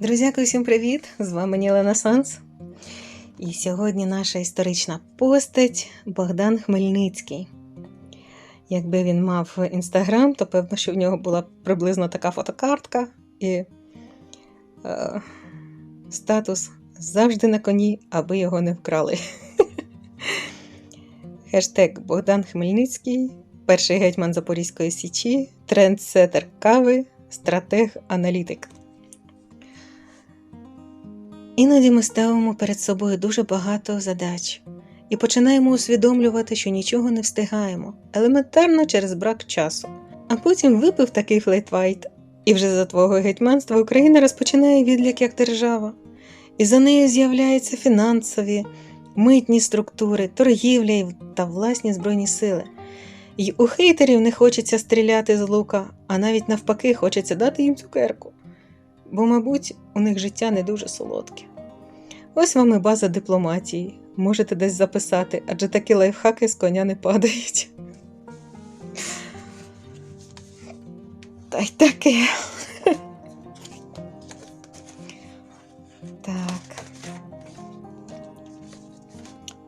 Друзяки, всім привіт! З вами Ніла Санс. І сьогодні наша історична постать Богдан Хмельницький. Якби він мав інстаграм, то певно, що в нього була приблизно така фотокартка і е, статус завжди на коні, аби його не вкрали. Хештег Богдан Хмельницький, перший гетьман Запорізької Січі, трендсетер кави, стратег-аналітик. Іноді ми ставимо перед собою дуже багато задач і починаємо усвідомлювати, що нічого не встигаємо, елементарно через брак часу. А потім випив такий флейтвайт, і вже за твого гетьманства Україна розпочинає відлік як держава, і за нею з'являються фінансові, митні структури, торгівля та власні збройні сили. І у хейтерів не хочеться стріляти з лука, а навіть навпаки, хочеться дати їм цукерку. Бо, мабуть, у них життя не дуже солодке. Ось вам і база дипломатії. Можете десь записати, адже такі лайфхаки з коня не падають. Та й таке. Так.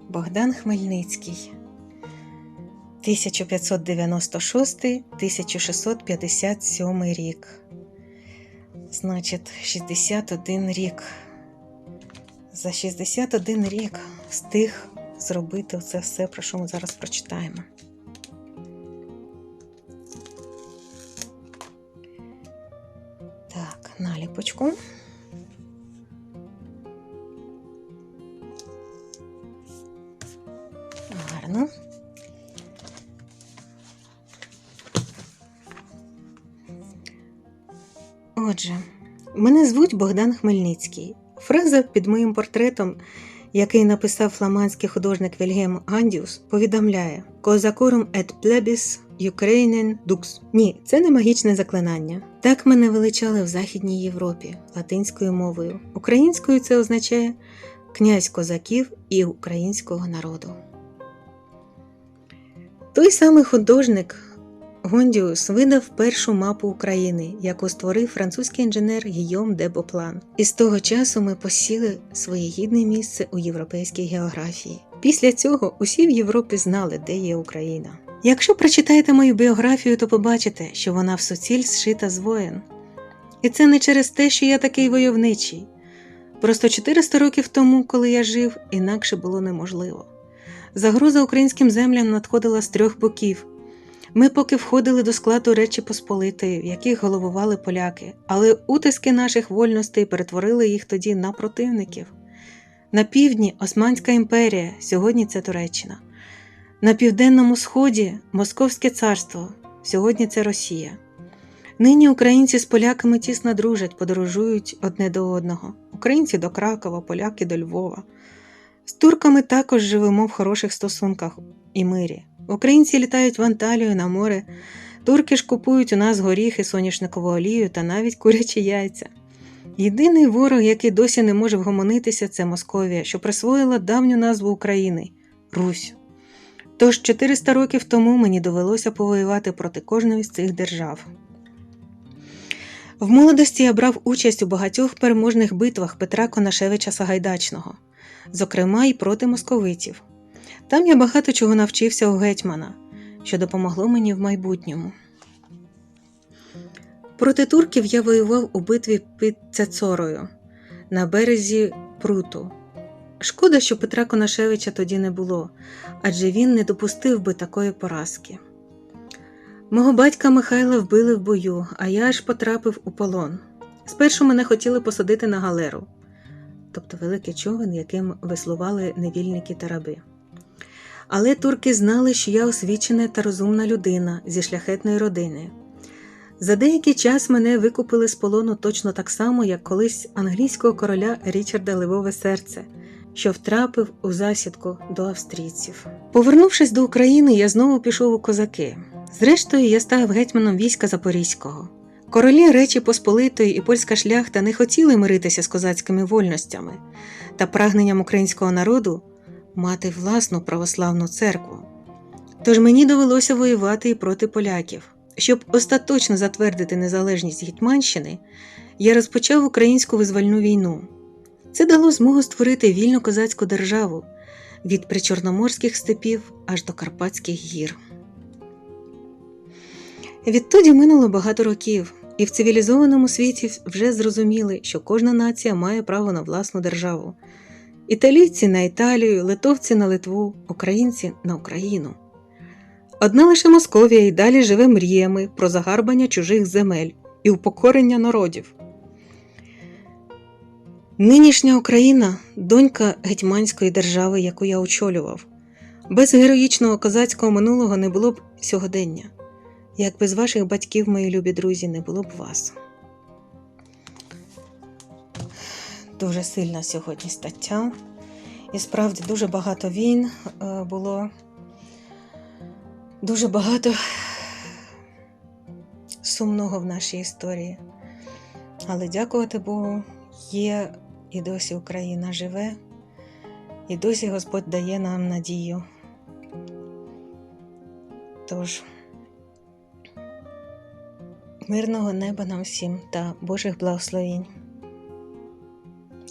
Богдан Хмельницький. 1596-1657 рік. Значить, 61 рік. За 61 рік встиг зробити це все, про що ми зараз прочитаємо. Так, наліпочку. Гарно. Отже, мене звуть Богдан Хмельницький. Фраза під моїм портретом, який написав фламандський художник Вільгем Гандіус, повідомляє Козакорум et plebis Ukrainen dux. Ні, це не магічне заклинання. Так мене величали в Західній Європі латинською мовою. Українською це означає князь козаків і українського народу. Той самий художник Гондіус видав першу мапу України, яку створив французький інженер Гійом де Боплан. І з того часу ми посіли своє гідне місце у європейській географії. Після цього усі в Європі знали, де є Україна. Якщо прочитаєте мою біографію, то побачите, що вона в суціль зшита з воєн. І це не через те, що я такий войовничий. Просто 400 років тому, коли я жив, інакше було неможливо. Загроза українським землям надходила з трьох боків. Ми поки входили до складу Речі Посполитої, в яких головували поляки, але утиски наших вольностей перетворили їх тоді на противників. На півдні Османська імперія, сьогодні це Туреччина. На південному сході Московське царство, сьогодні це Росія. Нині українці з поляками тісно дружать, подорожують одне до одного. Українці до Кракова, поляки до Львова. З турками також живемо в хороших стосунках і мирі. Українці літають в Анталію на море, турки ж купують у нас горіхи, соняшникову олію та навіть курячі яйця. Єдиний ворог, який досі не може вгомонитися, це Московія, що присвоїла давню назву України Русь. Тож 400 років тому мені довелося повоювати проти кожної з цих держав. В молодості я брав участь у багатьох переможних битвах Петра Конашевича Сагайдачного, зокрема й проти московитів. Там я багато чого навчився у гетьмана, що допомогло мені в майбутньому. Проти турків я воював у битві під Цецорою на березі Пруту. Шкода, що Петра Конашевича тоді не було, адже він не допустив би такої поразки. Мого батька Михайла вбили в бою, а я аж потрапив у полон. Спершу мене хотіли посадити на галеру, тобто великий човен, яким веслували невільники та раби. Але турки знали, що я освічена та розумна людина зі шляхетної родини. За деякий час мене викупили з полону точно так само, як колись англійського короля Річарда Ливове серце, що втрапив у засідку до австрійців. Повернувшись до України, я знову пішов у козаки. Зрештою, я став гетьманом війська Запорізького. Королі Речі Посполитої і польська шляхта не хотіли миритися з козацькими вольностями та прагненням українського народу мати власну православну церкву. Тож мені довелося воювати і проти поляків. Щоб остаточно затвердити незалежність Гетьманщини, я розпочав українську визвольну війну. Це дало змогу створити вільну козацьку державу від причорноморських степів аж до Карпатських гір. Відтоді минуло багато років, і в цивілізованому світі вже зрозуміли, що кожна нація має право на власну державу. Італійці на Італію, литовці на Литву, українці на Україну. Одна лише Московія й далі живе мріями про загарбання чужих земель і упокорення народів. Нинішня Україна донька гетьманської держави, яку я очолював. Без героїчного козацького минулого не було б сьогодення. Як без ваших батьків, мої любі друзі, не було б вас. Дуже сильна сьогодні стаття. І справді дуже багато війн е, було. Дуже багато сумного в нашій історії. Але дякувати Богу, є і досі Україна живе, і досі Господь дає нам надію. Тож, мирного неба нам всім та Божих благословінь.